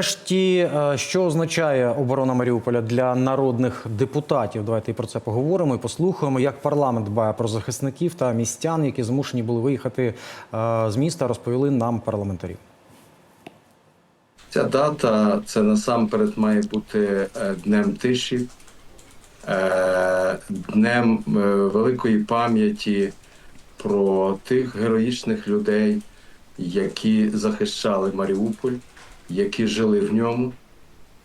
Нарешті, е, що означає оборона Маріуполя для народних депутатів? Давайте і про це поговоримо і послухаємо, як парламент дбає про захисників та містян, які змушені були виїхати е, з міста, розповіли нам парламентарі. Ця дата це насамперед має бути е, днем тиші, днем великої пам'яті про тих героїчних людей, які захищали Маріуполь, які жили в ньому.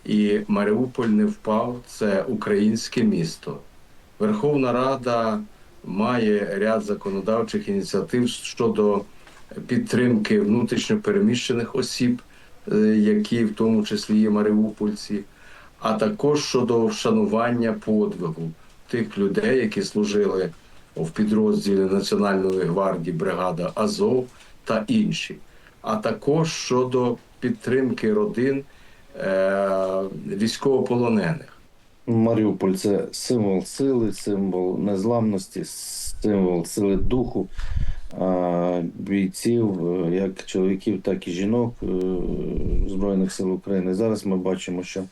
І Маріуполь не впав, це українське місто. Верховна Рада має ряд законодавчих ініціатив щодо підтримки внутрішньо переміщених осіб, е, які в тому числі є маріупольці, а також щодо вшанування подвигу тих людей, які служили в підрозділі Національної гвардії бригада Азов та інші, а також щодо підтримки родин е- військовополонених. Маріуполь це символ сили, символ незламності, символ сили духу бійців, е, як чоловіків, так і жінок е, Збройних сил України. Зараз ми бачимо, що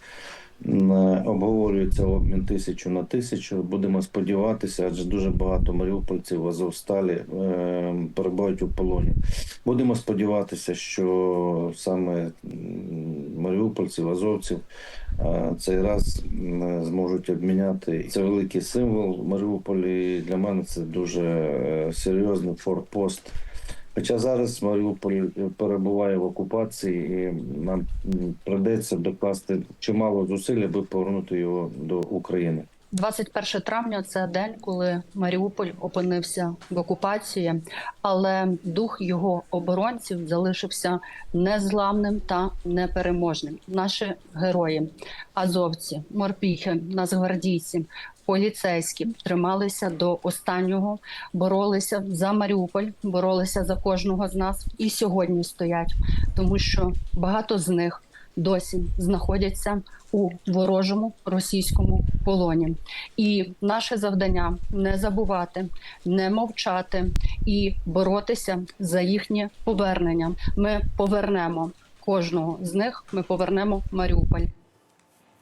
обговорюється обмін тисячу на тисячу. Будемо сподіватися, адже дуже багато маріупольців в Азовсталі е, перебувають у полоні. Будемо сподіватися, що саме маріупольців, азовців е, цей раз м, зможуть обміняти. Це великий символ Маріуполі. Для мене це дуже е, серйозний форпост. Хоча зараз Маріуполь перебуває в окупації, і нам придеться докласти чимало зусиль, аби повернути його до України. 21 травня це день, коли Маріуполь опинився в окупації, але дух його оборонців залишився незламним та непереможним. Наші герої, азовці, морпіхи, нацгвардійці, поліцейські трималися до останнього, боролися за Маріуполь, боролися за кожного з нас і сьогодні стоять, тому що багато з них досі знаходяться у ворожому російському полоні. І наше завдання не забувати, не мовчати і боротися за їхнє повернення. Ми повернемо кожного з них. Ми повернемо Маріуполь.